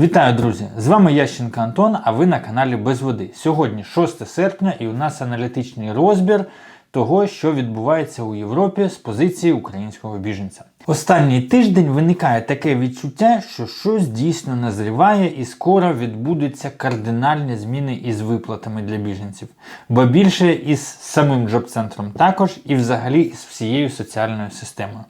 Вітаю, друзі! З вами Ященко Антон, а ви на каналі Без Води. Сьогодні 6 серпня і у нас аналітичний розбір того, що відбувається у Європі з позиції українського біженця. Останній тиждень виникає таке відчуття, що щось дійсно назріває і скоро відбудуться кардинальні зміни із виплатами для біженців, бо більше із самим джоб-центром також і взагалі із всією соціальною системою.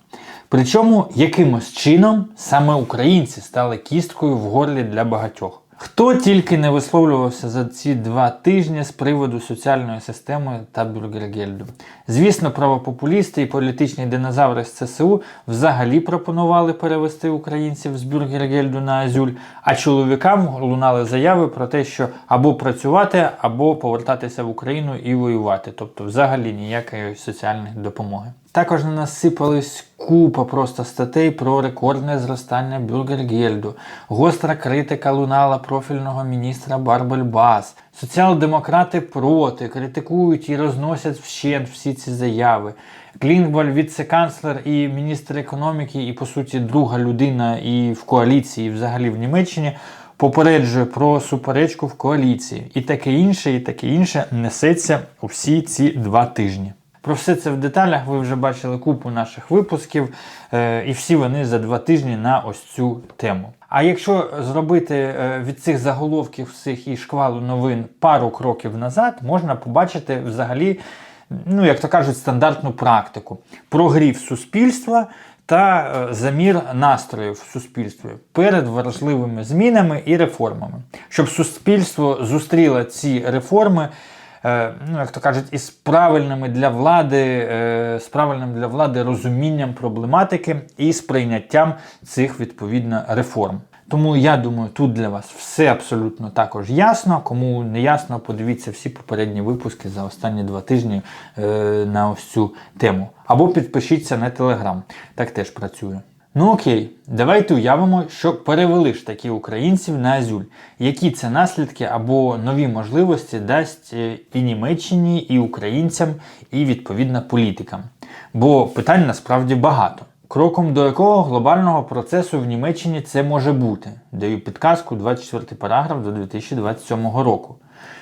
Причому якимось чином саме українці стали кісткою в горлі для багатьох. Хто тільки не висловлювався за ці два тижні з приводу соціальної системи та бюргергельду. Звісно, правопопулісти і політичні динозаври з ЦСУ взагалі пропонували перевести українців з бюргергельду на Азюль, а чоловікам лунали заяви про те, що або працювати, або повертатися в Україну і воювати, тобто взагалі ніякої соціальної допомоги. Також на нас сипались купа просто статей про рекордне зростання бюргергельду. Гостра критика лунала профільного міністра Барбельбас. Соціал-демократи проти, критикують і розносять вщент всі ці заяви. Клінгваль, віце-канцлер і міністр економіки, і по суті друга людина і в коаліції, і взагалі в Німеччині. Попереджує про суперечку в коаліції, і таке інше, і таке інше несеться у всі ці два тижні. Про все це в деталях ви вже бачили купу наших випусків, е, і всі вони за два тижні на ось цю тему. А якщо зробити е, від цих заголовків всіх і шквалу новин пару кроків назад, можна побачити взагалі, ну як то кажуть, стандартну практику прогрів суспільства. Та е, замір настроїв в суспільстві перед важливими змінами і реформами, щоб суспільство зустріло ці реформи ну, як то кажуть, із правильними для влади, е, з правильним для влади розумінням проблематики і сприйняттям цих відповідно реформ. Тому я думаю, тут для вас все абсолютно також ясно. Кому не ясно, подивіться всі попередні випуски за останні два тижні е, на ось цю тему. Або підпишіться на телеграм, так теж працює. Ну окей, давайте уявимо, що перевели ж такі українців на Азюль. Які це наслідки або нові можливості дасть е, і Німеччині, і українцям, і відповідно політикам. Бо питань насправді багато. Кроком до якого глобального процесу в Німеччині це може бути? Даю підказку 24 параграф до 2027 року.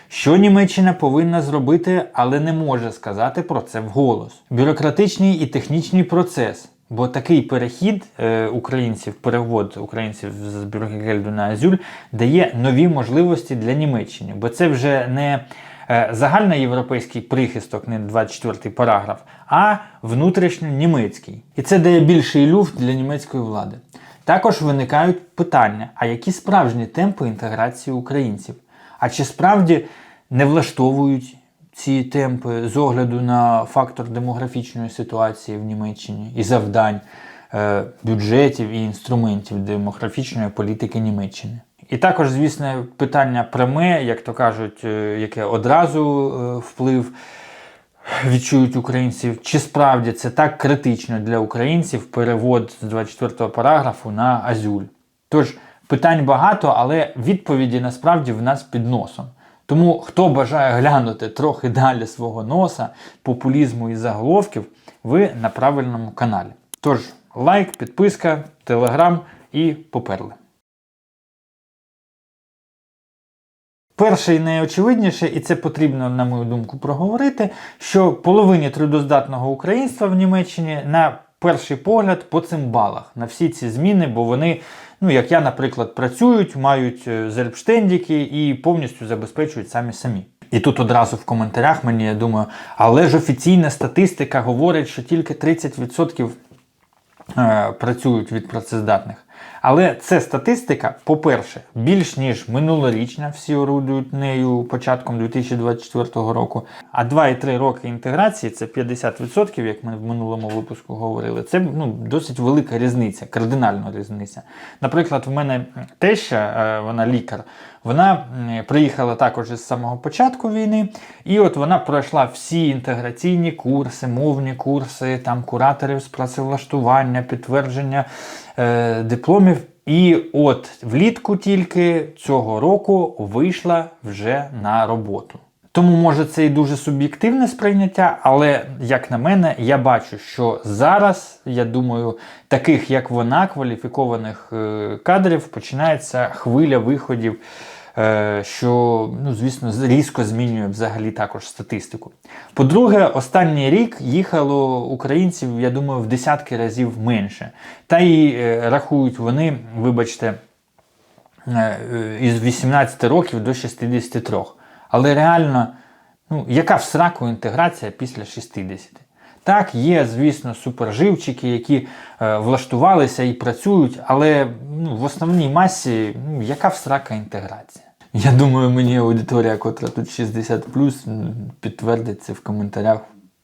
Що Німеччина повинна зробити, але не може сказати про це вголос. Бюрократичний і технічний процес. Бо такий перехід е, українців, перевод українців з Бюргегельду на Азюль дає нові можливості для Німеччини. Бо це вже не е, загальноєвропейський прихисток, не 24 параграф, а внутрішньонімецький. І це дає більший люфт для німецької влади. Також виникають питання: а які справжні темпи інтеграції українців? А чи справді не влаштовують ці темпи з огляду на фактор демографічної ситуації в Німеччині і завдань е, бюджетів і інструментів демографічної політики Німеччини. І також, звісно, питання пряме, як то кажуть, е, яке одразу е, вплив відчують українців, чи справді це так критично для українців перевод з 24 параграфу на Азюль. Тож питань багато, але відповіді насправді в нас під носом. Тому хто бажає глянути трохи далі свого носа, популізму і заголовків, ви на правильному каналі. Тож, лайк, підписка, телеграм і поперли. Перше і найочевидніше, і це потрібно, на мою думку, проговорити, що половині трудоздатного українства в Німеччині на перший погляд по цим балах на всі ці зміни, бо вони, ну як я, наприклад, працюють, мають е, зельбштендіки і повністю забезпечують самі самі. І тут одразу в коментарях мені я думаю, але ж офіційна статистика говорить, що тільки 30% е, працюють від працездатних. Але це статистика, по-перше, більш ніж минулорічна, всі орудують нею початком 2024 року. А 2,3 роки інтеграції це 50%, як ми в минулому випуску говорили. Це ну, досить велика різниця, кардинальна різниця. Наприклад, в мене теща, е, вона лікар, вона приїхала також із самого початку війни, і от вона пройшла всі інтеграційні курси, мовні курси, там кураторів з працевлаштування, підтвердження е, дипломів. І от влітку тільки цього року вийшла вже на роботу. Тому, може, це і дуже суб'єктивне сприйняття, але, як на мене, я бачу, що зараз, я думаю, таких, як вона, кваліфікованих е, кадрів, починається хвиля виходів, що, ну, звісно, різко змінює взагалі також статистику. По-друге, останній рік їхало українців, я думаю, в десятки разів менше. Та й е, рахують вони, вибачте, е, із 18 років до 63. Але реально, ну, яка в сраку інтеграція після 60? Так, є, звісно, суперживчики, які е, влаштувалися і працюють, але ну, в основній масі, ну, яка в срака інтеграція? Я думаю, мені аудиторія, котра тут 60 підтвердить це в коментарях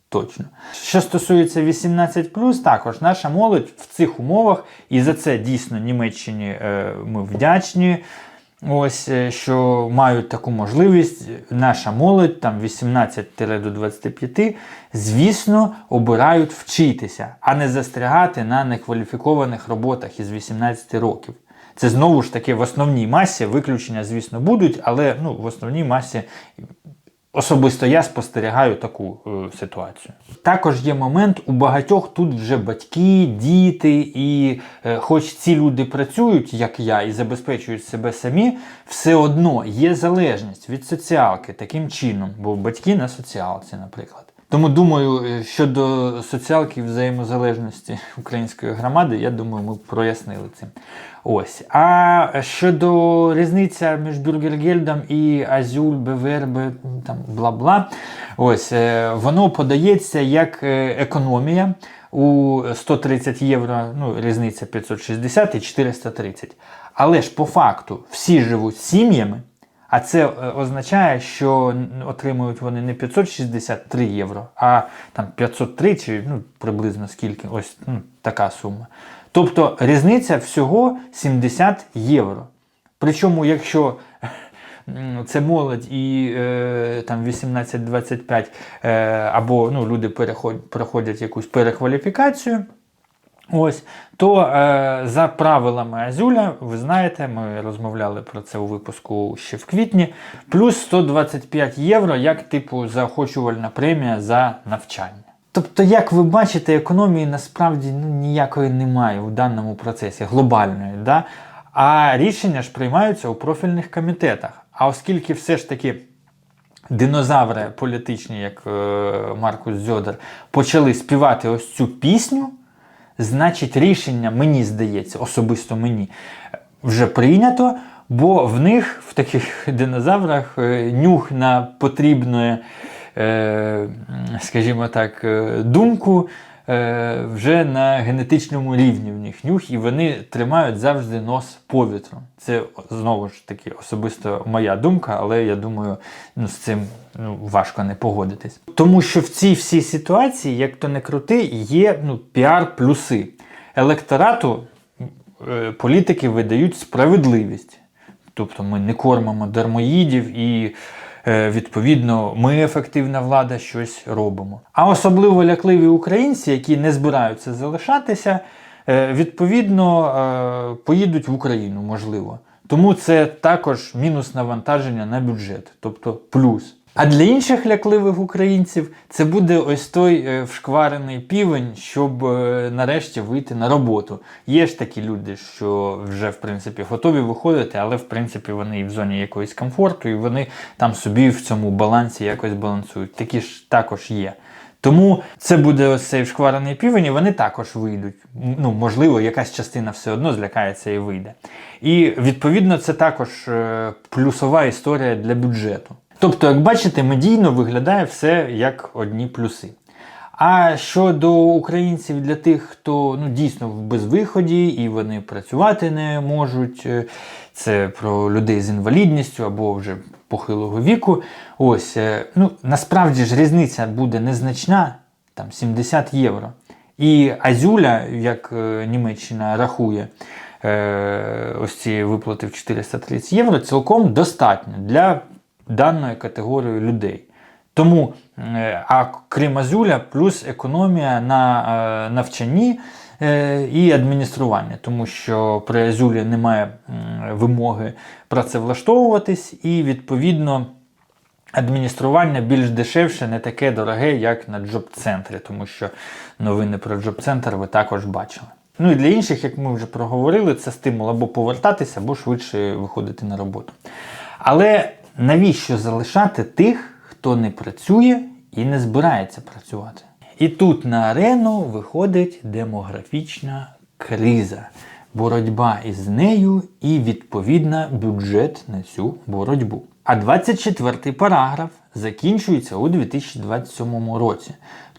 точно. Що стосується 18, також наша молодь в цих умовах, і за це дійсно Німеччині е, ми вдячні. Ось е, що мають таку можливість, наша молодь, там 18 до 25, звісно, обирають вчитися, а не застрягати на некваліфікованих роботах із 18 років. Це знову ж таки в основній масі виключення, звісно, будуть, але ну, в основній масі Особисто я спостерігаю таку е, ситуацію. Також є момент, у багатьох тут вже батьки, діти, і е, хоч ці люди працюють, як я, і забезпечують себе самі, все одно є залежність від соціалки таким чином, бо батьки на соціалці, наприклад. Тому думаю, е, щодо соціалки і взаємозалежності української громади, я думаю, ми прояснили це. Ось. А щодо різниця між Бюргергельдом і Азюль, Бевербе, там бла-бла, ось, е, воно подається як е, економія у 130 євро, ну, різниця 560 і 430. Але ж по факту всі живуть сім'ями. А це е, означає, що отримують вони не 563 євро, а там 503 чи ну, приблизно скільки, ось ну, така сума. Тобто різниця всього 70 євро. Причому, якщо це молодь і е, там 18-25 е, або ну, люди переходять, проходять якусь перекваліфікацію. Ось, то е, за правилами Азюля, ви знаєте, ми розмовляли про це у випуску ще в квітні, плюс 125 євро як типу заохочувальна премія за навчання. Тобто, як ви бачите, економії насправді ну, ніякої немає у даному процесі, глобальної. Да? А рішення ж приймаються у профільних комітетах. А оскільки все ж таки динозаври політичні, як е, Маркус Зьодер, почали співати ось цю пісню. Значить, рішення, мені здається, особисто мені, вже прийнято, бо в них, в таких динозаврах, е, нюх на потрібне, е, скажімо так, е, думку вже на генетичному рівні в них нюх, і вони тримають завжди нос повітром. Це знову ж таки особисто моя думка, але я думаю, ну, з цим ну, важко не погодитись. Тому що в цій всій ситуації, як то не крути, є ну, піар-плюси. Електорату е, політики видають справедливість. Тобто ми не кормимо дармоїдів і. Е, відповідно, ми ефективна влада щось робимо. А особливо лякливі українці, які не збираються залишатися, е, відповідно е, поїдуть в Україну, можливо. Тому це також мінус навантаження на бюджет, тобто плюс. А для інших лякливих українців це буде ось той е, вшкварений півень, щоб е, нарешті вийти на роботу. Є ж такі люди, що вже в принципі готові виходити, але в принципі вони і в зоні якоїсь комфорту, і вони там собі в цьому балансі якось балансують. Такі ж також є. Тому це буде ось цей вшкварений півень, і вони також вийдуть. Ну, можливо, якась частина все одно злякається і вийде. І відповідно це також е, плюсова історія для бюджету. Тобто, як бачите, медійно виглядає все як одні плюси. А щодо українців для тих, хто ну, дійсно в безвиході і вони працювати не можуть, е, це про людей з інвалідністю або вже похилого віку. Ось, е, ну, Насправді ж різниця буде незначна, там 70 євро. І Азюля, як е, Німеччина рахує, ось цієї виплати в 430 євро, цілком достатньо для даної категорії людей. Тому, е, а крім Азюля, плюс економія на е, навчанні е, і адміністрування, тому що при Азюлі немає вимоги працевлаштовуватись, і відповідно адміністрування більш дешевше, не таке дороге, як на джоб-центрі, тому що новини про джоб-центр ви також бачили. Ну і для інших, як ми вже проговорили, це стимул або повертатися, або швидше виходити на роботу. Але навіщо залишати тих, хто не працює і не збирається працювати? І тут на арену виходить демографічна криза, боротьба із нею і відповідна бюджет на цю боротьбу. А 24-й параграф закінчується у 2027 році.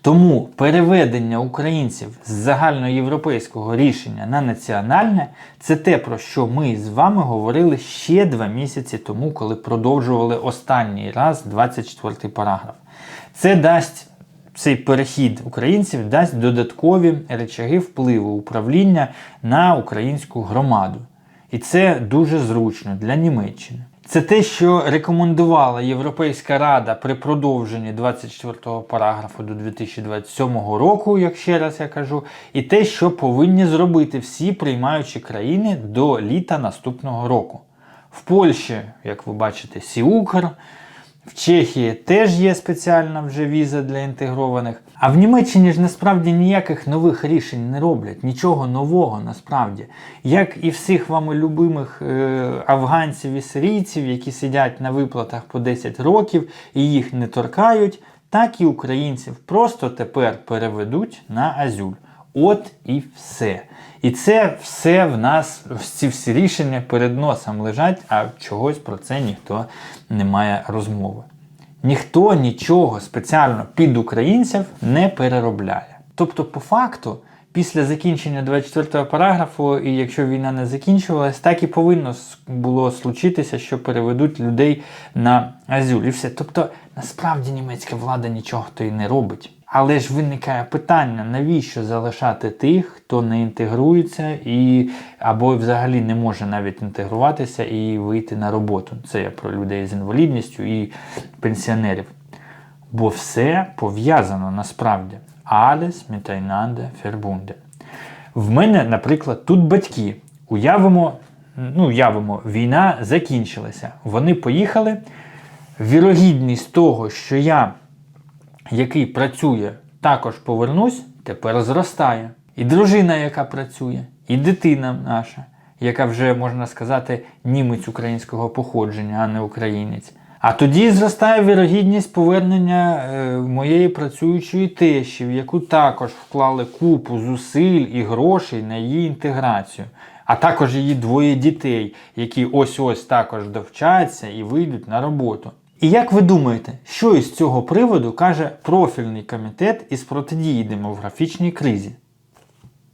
Тому переведення українців з загальноєвропейського рішення на національне це те, про що ми з вами говорили ще два місяці тому, коли продовжували останній раз 24-й параграф. Це дасть цей перехід українців дасть додаткові речаги впливу управління на українську громаду. І це дуже зручно для Німеччини. Це те, що рекомендувала Європейська Рада при продовженні 24-го параграфу до 2027 року, як ще раз я кажу, і те, що повинні зробити всі приймаючі країни до літа наступного року. В Польщі, як ви бачите, Сіукр, в Чехії теж є спеціальна вже віза для інтегрованих. А в Німеччині ж насправді ніяких нових рішень не роблять, нічого нового насправді. Як і всіх вами любимих е, афганців і сирійців, які сидять на виплатах по 10 років і їх не торкають, так і українців просто тепер переведуть на Азюль. От і все. І це все в нас, ці всі рішення перед носом лежать, а чогось про це ніхто не має розмови. Ніхто нічого спеціально під українців не переробляє. Тобто, по факту, після закінчення 24 параграфу, і якщо війна не закінчувалась, так і повинно було случитися, що переведуть людей на Азюль. І все. Тобто, насправді німецька влада нічого то і не робить. Але ж виникає питання, навіщо залишати тих, хто не інтегрується і або взагалі не може навіть інтегруватися і вийти на роботу. Це я про людей з інвалідністю і пенсіонерів. Бо все пов'язано насправді. Alles miteinander verbunden. В мене, наприклад, тут батьки. Уявимо, ну, уявимо, війна закінчилася. Вони поїхали. Вірогідність того, що я який працює, також повернусь, тепер зростає. І дружина, яка працює, і дитина наша, яка вже, можна сказати, німець українського походження, а не українець. А тоді зростає вірогідність повернення е, моєї працюючої тещі, в яку також вклали купу зусиль і грошей на її інтеграцію, а також її двоє дітей, які ось-ось також довчаться і вийдуть на роботу. І як ви думаєте, що із цього приводу каже профільний комітет із протидії демографічній кризі?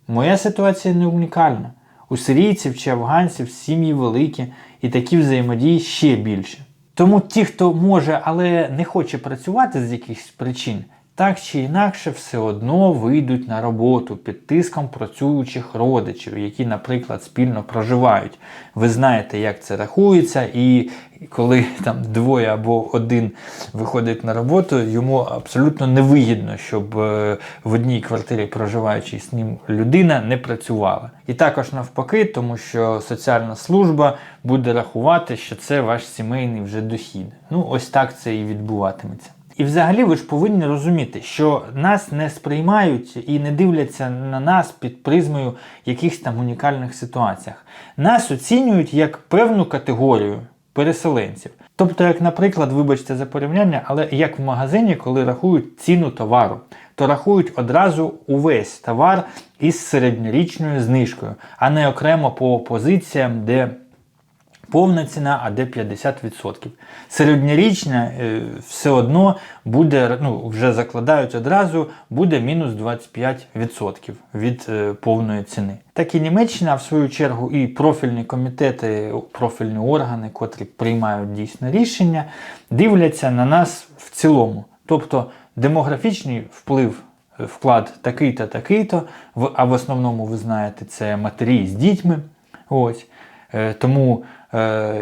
Моя ситуація не унікальна. У сирійців чи афганців сім'ї великі і такі взаємодії ще більше. Тому ті, хто може, але не хоче працювати з якихось причин, так чи інакше все одно вийдуть на роботу під тиском працюючих родичів, які, наприклад, спільно проживають. Ви знаєте, як це рахується, і коли там двоє або один виходить на роботу, йому абсолютно невигідно, щоб е, в одній квартирі проживаючи з ним людина не працювала. І також навпаки, тому що соціальна служба буде рахувати, що це ваш сімейний вже дохід. Ну, ось так це і відбуватиметься. І взагалі ви ж повинні розуміти, що нас не сприймають і не дивляться на нас під призмою якихось там унікальних ситуаціях. Нас оцінюють як певну категорію переселенців. Тобто, як, наприклад, вибачте за порівняння, але як в магазині, коли рахують ціну товару, то рахують одразу увесь товар із середньорічною знижкою, а не окремо по позиціям, де повна ціна, а де 50%. Середньорічна е, все одно буде, ну вже закладають одразу, буде мінус 25% від е, повної ціни. Так і Німеччина, в свою чергу, і профільні комітети, профільні органи, котрі приймають дійсне рішення, дивляться на нас в цілому. Тобто демографічний вплив. е, Вклад такий-то, такий-то, а в основному ви знаєте, це матері з дітьми. Ось. Тому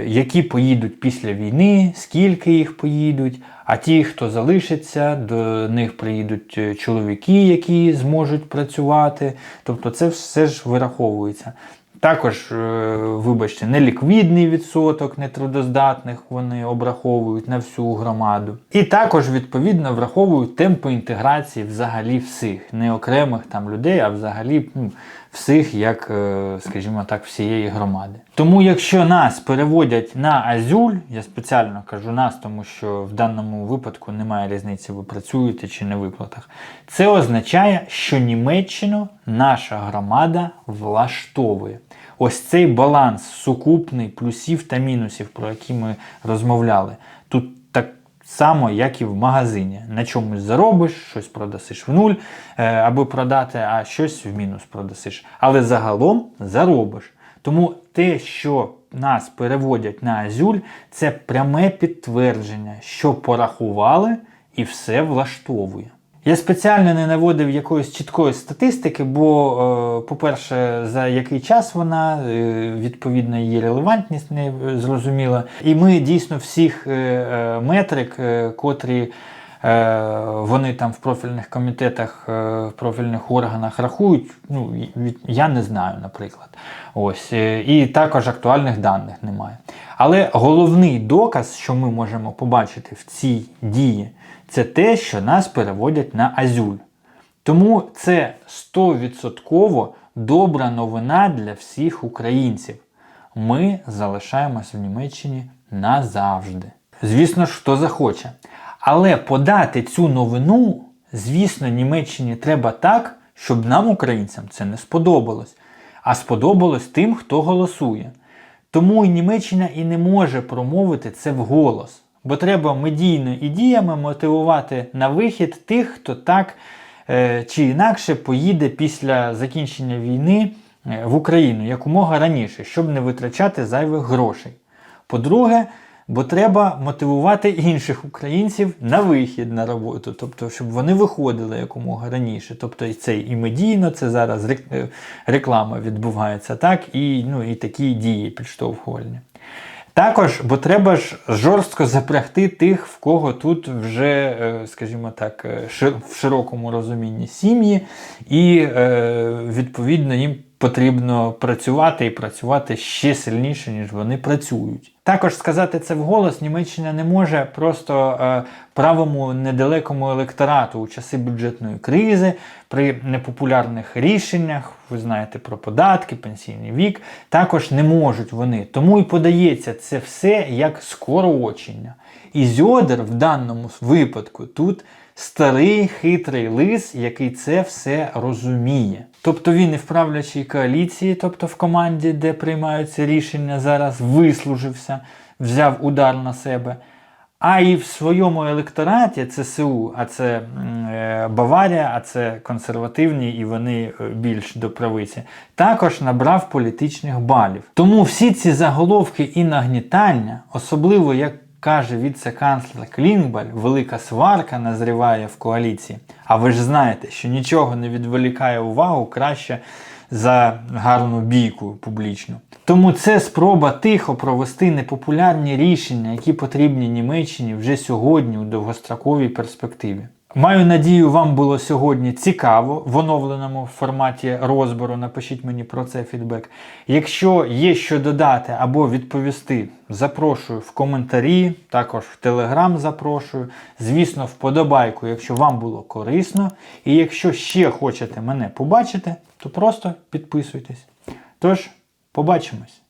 які поїдуть після війни, скільки їх поїдуть, а ті, хто залишиться, до них приїдуть е, чоловіки, які зможуть працювати. Тобто це все ж вираховується. Також, е, вибачте, неліквідний відсоток нетрудоздатних вони обраховують на всю громаду. І також, відповідно, враховують темпи інтеграції взагалі всіх, не окремих там людей, а взагалі ну, всіх, як, е, скажімо так, всієї громади. Тому, якщо нас переводять на Азюль, я спеціально кажу нас, тому що в даному випадку немає різниці, ви працюєте чи не виплатах. Це означає, що Німеччину наша громада влаштовує. Ось цей баланс сукупний плюсів та мінусів, про які ми розмовляли. Тут само, як і в магазині. На чомусь заробиш, щось продасиш в нуль, е, аби продати, а щось в мінус продасиш. Але загалом заробиш. Тому те, що нас переводять на Азюль, це пряме підтвердження, що порахували і все влаштовує. Я спеціально не наводив якоїсь чіткої статистики, бо, е, по-перше, за який час вона, е, відповідно, її релевантність не зрозуміла. І ми дійсно всіх е, е, метрик, е, котрі е, вони там в профільних комітетах, е, в профільних органах рахують, ну, я не знаю, наприклад. Ось. е, І також актуальних даних немає. Але головний доказ, що ми можемо побачити в цій дії, це те, що нас переводять на Азюль. Тому це 100% добра новина для всіх українців. Ми залишаємось в Німеччині назавжди. Звісно хто захоче. Але подати цю новину, звісно, Німеччині треба так, щоб нам, українцям, це не сподобалось, а сподобалось тим, хто голосує. Тому і Німеччина і не може промовити це вголос. Бо треба медійно і діями мотивувати на вихід тих, хто так е, чи інакше поїде після закінчення війни е, в Україну якомога раніше, щоб не витрачати зайвих грошей. По-друге, бо треба мотивувати інших українців на вихід на роботу, тобто, щоб вони виходили якомога раніше. Тобто це і медійно, це зараз е, реклама відбувається, так, і, ну, і такі дії підштовхувальні. Також, бо треба ж жорстко запрягти тих, в кого тут вже, е, скажімо так, е, в широкому розумінні сім'ї, і е, відповідно їм потрібно працювати і працювати ще сильніше, ніж вони працюють. Також сказати це вголос Німеччина не може просто е, правому недалекому електорату у часи бюджетної кризи, при непопулярних рішеннях, ви знаєте про податки, пенсійний вік, також не можуть вони. Тому і подається це все як скорочення. І Зьодер в даному випадку тут старий хитрий лис, який це все розуміє. Тобто він і в правлячій коаліції, тобто в команді, де приймаються рішення, зараз вислужився, взяв удар на себе. А і в своєму електораті ЦСУ, а це е, Баварія, а це консервативні і вони е, більш до правиці, також набрав політичних балів. Тому всі ці заголовки і нагнітання, особливо як каже віце-канцлер Клінгбаль, велика сварка назріває в коаліції. А ви ж знаєте, що нічого не відволікає увагу краще за гарну бійку публічну. Тому це спроба тихо провести непопулярні рішення, які потрібні Німеччині вже сьогодні у довгостроковій перспективі. Маю надію, вам було сьогодні цікаво в оновленому форматі розбору. Напишіть мені про це фідбек. Якщо є що додати або відповісти, запрошую в коментарі, також в Телеграм запрошую. Звісно, вподобайку, якщо вам було корисно. І якщо ще хочете мене побачити, то просто підписуйтесь. Тож, побачимось!